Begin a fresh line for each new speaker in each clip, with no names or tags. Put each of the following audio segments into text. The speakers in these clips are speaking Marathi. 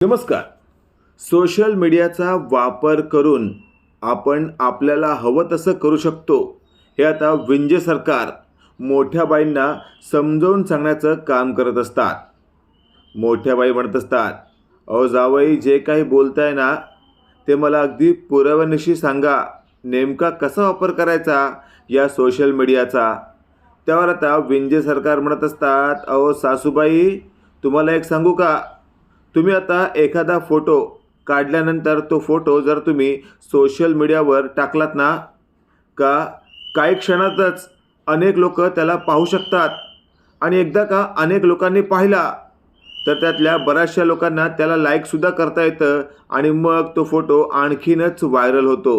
नमस्कार. सोशल मीडियाचा वापर करून आपण आपल्याला हवं तसं करू शकतो. हे आता विंजे सरकार मोठ्या बाईंना समजावून सांगण्याचं काम करत असतात. मोठ्या बाई म्हणत असतात अहो जावई जे काही बोलताय ना ते मला अगदी पुराव्यानिशी सांगा. नेमका कसा वापर करायचा या सोशल मीडियाचा? त्यावर आता विंजे सरकार म्हणत असतात अहो सासूबाई तुम्हाला एक सांगू का? तुम्ही आता एखादा फोटो काढल्यानंतर तो फोटो जर तुम्ही सोशल मीडियावर टाकलात ना का काही क्षणातच अनेक लोक त्याला पाहू शकतात. आणि एकदा का अनेक लोकांनी पाहिला तर त्यातल्या बऱ्याचशा लोकांना त्याला लाईकसुद्धा करता येतं आणि मग तो फोटो आणखीनच व्हायरल होतो.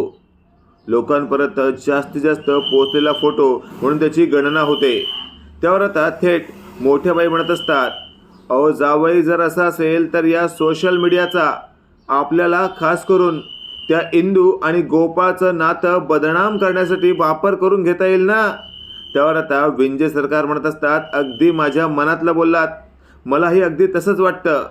लोकांपर्यंत जास्तीत जास्त पोचलेला फोटो म्हणून त्याची गणना होते. त्यावर आता थेट मोठ्या बाई म्हणत असतात अहो जावई जर असा असेल तर या सोशल मीडियाचा आपल्याला खास करून त्या इंदू आणि गोपाळचं नातं बदनाम करण्यासाठी वापर करून घेता येईल ना? त्यावर आता विंजे सरकार म्हणत असतात अगदी माझ्या मनातलं बोललात. मलाही अगदी तसंच वाटतं.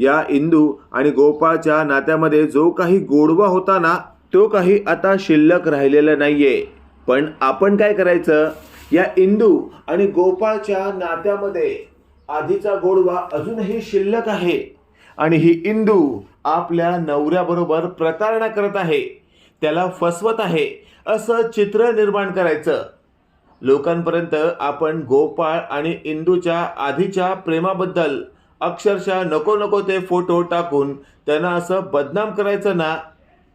या इंदू आणि गोपाळच्या नात्यामध्ये जो काही गोडवा होता ना तो काही आता शिल्लक राहिलेला नाहीये. पण आपण काय करायचं? या इंदू आणि गोपाळच्या नात्यामध्ये आधीचा गोडवा अजूनही शिल्लक आहे. आणि ही इंदू आपल्या नवऱ्याबरोबर प्रतारणा करत आहे. त्याला फसवत आहे असं चित्र निर्माण करायचं. लोकांपर्यंत आपण गोपाळ आणि इंदूच्या आधीच्या प्रेमाबद्दल अक्षरशः नको नको ते फोटो टाकून त्यांना असं बदनाम करायचं ना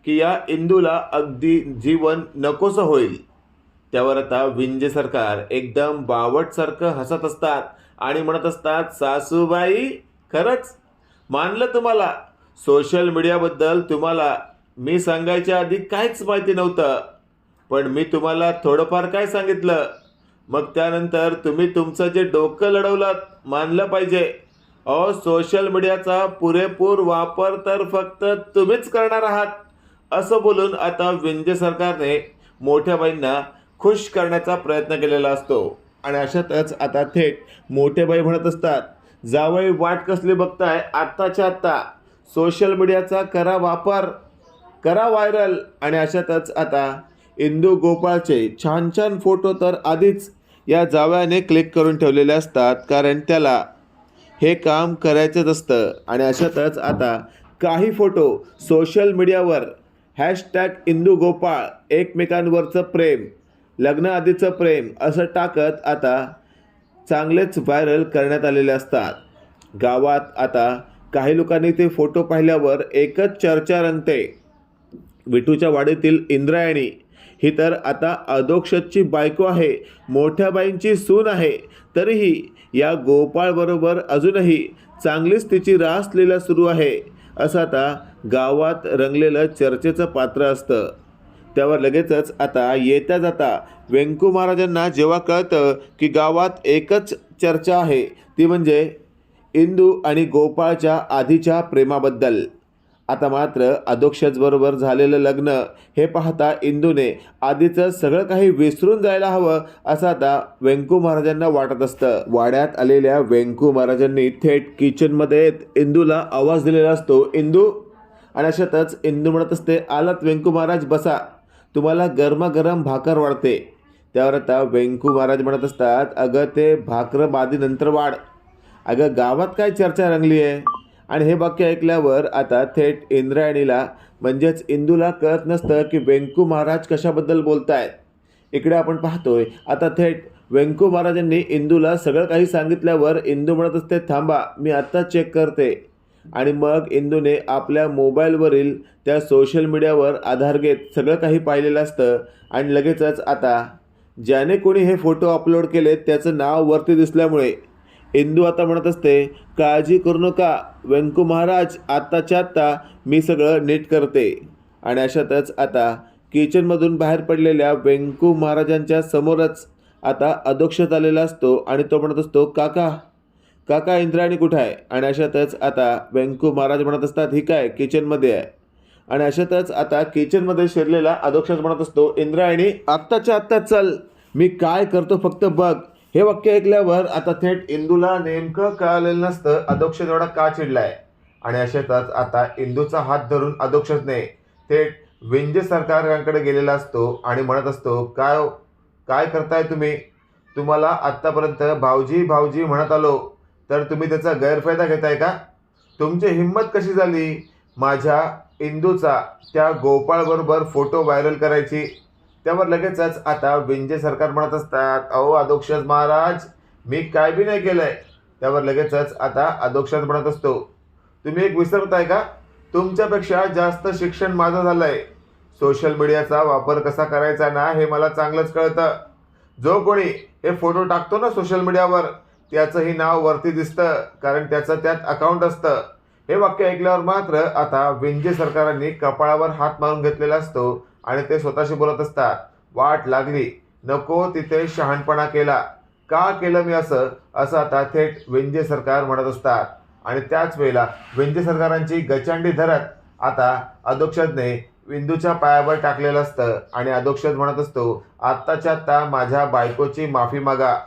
की या इंदूला अगदी जीवन नकोसं होईल. त्यावर आता विंजे सरकार एकदम बावटसारखं हसत असतात. आणि म्हणत असतात सासूबाई खरंच? मानलं तुम्हाला? सोशल मीडियाबद्दल तुम्हाला मी सांगायच्या आधी काहीच माहिती नव्हतं. पण मी तुम्हाला थोडंफार काय सांगितलं? मग त्यानंतर तुम्ही तुमचं जे डोकं लढवलं मानलं पाहिजे. अहो सोशल मीडियाचा पुरेपूर वापर तर फक्त तुम्हीच करणार आहात. असं बोलून आता विंजे सरकारने मोठ्या बाईंना खुश करण्याचा प्रयत्न केलेला असतो. आणि अशातच आता थेट मोठे बाई म्हणत असतात जावई वाट कसली बघताय? आत्ताच्या आत्ता. सोशल मीडियाचा करा वापर करा व्हायरल. आणि अशातच आता इंदू गोपाळचे छान छान फोटो तर आधीच या जावयाने क्लिक करून ठेवलेले असतात कारण त्याला हे काम करायचंच असतं. आणि अशातच आता काही फोटो सोशल मीडियावर हॅशटॅग इंदू गोपाळ एकमेकांवरचं प्रेम. लग्नाआधीचं प्रेम असं टाकत आता चांगलेच व्हायरल करण्यात आलेले असतात. गावात आता काही लोकांनी ते फोटो पाहिल्यावर एकच चर्चा रंगते. विठूच्या वाडीतील इंद्रायणी ही तर आता अधोक्षतची बायको आहे मोठ्या बाईंची सून आहे तरीही या गोपाळबरोबर अजूनही चांगलीच तिची रास लीला सुरू आहे असं आता गावात रंगलेलं चर्चेचं पात्र असतं. त्यावर लगेचच आता येत्या जाता व्यंकू महाराजांना जेव्हा कळतं की गावात एकच चर्चा आहे ती म्हणजे इंदू आणि गोपाळच्या आधीच्या प्रेमाबद्दल. आता मात्र अधोक्षजबरोबर झालेलं लग्न हे पाहता इंदूने आधीचं सगळं काही विसरून जायला हवं असं आता व्यंकू महाराजांना वाटत असतं. वाड्यात आलेल्या व्यंकू महाराजांनी थेट किचनमध्ये इंदूला आवाज दिलेला असतो इंदू आणि अशातच इंदू म्हणत असते आलात व्यंकू महाराज बसा. तुम्हाला गरमागरम भाकर वाढते. त्यावर आता व्यंकू महाराज म्हणत असतात अगं ते भाकरं बादीनंतर वाढ. अगं गावात काय चर्चा रंगली आहे आणि हे वाक्य ऐकल्यावर आता थेट इंद्रायणीला म्हणजेच इंदूला कळत नसतं की व्यंकू महाराज कशाबद्दल बोलतायत. इकडे आपण पाहतोय आता थेट व्यंकू महाराजांनी इंदूला सगळं काही सांगितल्यावर इंदू म्हणत असते थांबा मी आत्ता चेक करते. आणि मग इंदूने आपल्या मोबाईलवरील त्या सोशल मीडियावर आधार घेत सगळं काही पाहिलेलं असतं आणि लगेचच आता ज्याने कोणी हे फोटो अपलोड केले त्याचं नाव वरती दिसल्यामुळे इंदू आता म्हणत असते काळजी करू नका व्यंकू महाराज आत्ताच्या आत्ता मी सगळं नीट करते. आणि अशातच आता किचनमधून बाहेर पडलेल्या व्यंकू महाराजांच्या समोरच आता अधोक्षत आलेला असतो आणि तो म्हणत असतो काका काका इंद्रायणी कुठं आहे? आणि अशातच आता व्यंकू महाराज म्हणत असतात ही काय? किचनमध्ये आहे. आणि अशातच आता किचनमध्ये शिरलेला अधोक्षज म्हणत असतो इंद्रायणी आत्ताच्या आत्ता चल. मी काय करतो फक्त बघ. हे वाक्य ऐकल्यावर आता थेट इंदूला नेमकं कळालेलं नसतं अधोक्षज एवढा का चिडलाय? आणि अशातच आता इंदूचा हात धरून अधोक्षजने थेट विंजे सरकारांकडे गेलेला असतो आणि म्हणत असतो काय हो? काय करताय तुम्ही? तुम्हाला आत्तापर्यंत भाऊजी भाऊजी म्हणत आलो. तर तुम्ही त्याचा गैरफायदा घेताय का? तुमची हिंमत कशी झाली? माझ्या इंदूचा त्या गोपाळबरोबर फोटो व्हायरल करायची. त्यावर लगेचच आता विंजे सरकार म्हणत असतात अहो अधोक्षज महाराज मी काय बी नाही केलंय. त्यावर लगेचच आता अधोक्षज म्हणत असतो. तुम्ही एक विसरताय का? तुमच्यापेक्षा जास्त शिक्षण माझं झालंय. सोशल मीडियाचा वापर कसा करायचा ना हे मला चांगलंच कळतं. जो कोणी हे फोटो टाकतो ना सोशल मीडियावर त्याचंही नाव वरती दिसतं कारण त्याचं त्यात अकाउंट असतं. हे वाक्य ऐकल्यावर मात्र आता विंजे सरकारांनी कपाळावर हात मारून घेतलेला असतो आणि ते स्वतःशी बोलत असतात. वाट लागली. नको तिथे शहाणपणा केला. का केलं मी असं? असं आता थेट विंजे सरकार म्हणत असतात. आणि त्याच वेळेला विंजे सरकारांची गचांडी धरत आता अधोक्षजने विंदूच्या पायावर टाकलेलं असतं. आणि अधोक्षज म्हणत असतो आत्ताच्या आत्ता माझ्या बायकोची माफी मागा.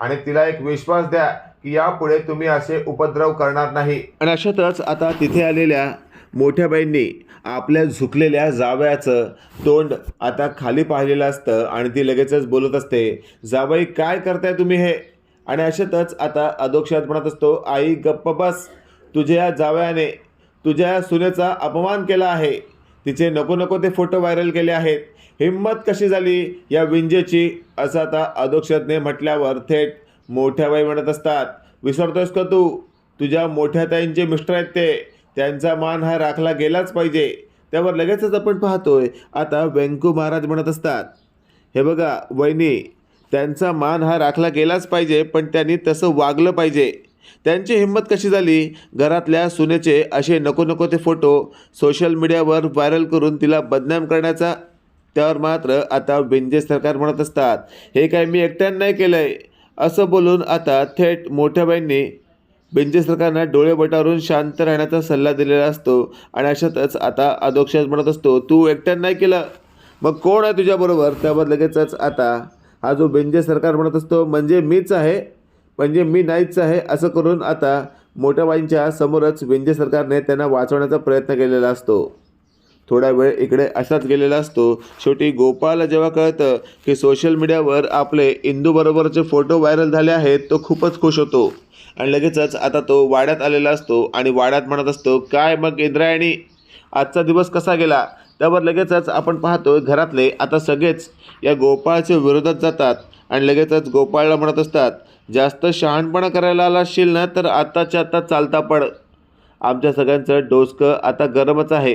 आणि तिला एक विश्वास द्या की यापुढे तुम्ही असे उपद्रव करणार नाही. आणि अशातच आता तिथे आलेल्या मोठ्या बाईंनी आपल्या झुकलेल्या जावयाचं तोंड आता खाली पाहिलेलं असतं आणि ती लगेचच बोलत असते जावई काय करताय तुम्ही हे? आणि अशातच आता अधोक्षात म्हणत असतो आई गप्प बस. तुझ्या जावयाने तुझ्या सुनेचा अपमान केला आहे. तिचे नको नको ते फोटो व्हायरल केले आहेत. हिंमत कशी झाली? या विंजेची असं आता अधोक्षतने म्हटल्यावर थेट मोठ्या बाई म्हणत असतात विसरतोयस का तू? तुझ्या मोठ्या ताईंचे मिस्टर आहेत ते. त्यांचा मान हा राखला गेलाच पाहिजे. त्यावर लगेचच आपण पाहतोय आता व्यंकू महाराज म्हणत असतात हे बघा वहिनी त्यांचा मान हा राखला गेलाच पाहिजे पण त्यांनी तसं वागलं पाहिजे. त्यांची हिंमत कशी झाली? घरातल्या सुनेचे असे नको नको ते फोटो सोशल मीडियावर व्हायरल करून तिला बदनाम करण्याचा त्यावर मात्र आता बेंजे सरकार म्हणत असतात. हे काय मी एकट्यानं नाही केलं आहे असं बोलून आता थेट मोठ्याबाईंनी बेंजे सरकारना सरकारनं डोळे बटारून शांत राहण्याचा सल्ला दिलेला असतो आणि अशातच आता अधोक्षज म्हणत असतो तू एकट्यानं नाही केलं. मग कोण आहे तुझ्याबरोबर त्यावर लगेचच आता हा जो बेंजे सरकार म्हणत असतो म्हणजे मीच आहे? म्हणजे मी नाहीच आहे? असं करून आता मोठ्या बाईंच्या समोरच बेंजे सरकारने त्यांना वाचवण्याचा प्रयत्न केलेला असतो. थोडा वेळ इकडे असाच गेलेला असतो. शेवटी गोपाळला जेव्हा कळतं की सोशल मीडियावर आपले इंदूबरोबरचे फोटो व्हायरल झाले आहेत तो खूपच खुश होतो. आणि लगेचच आता तो वाड्यात आलेला असतो आणि वाड्यात म्हणत असतो काय मग इंद्रायणी? आजचा दिवस कसा गेला? त्यावर लगेचच आपण पाहतो घरातले आता सगळेच या गोपाळच्या विरोधात जातात. आणि लगेचच गोपाळला म्हणत असतात जास्त शहाणपणा करायला आला असशील ना तर आत्ताच्या आत्ता चालता पड. आमच्या सगळ्यांचं डोसकं आता गरमच आहे.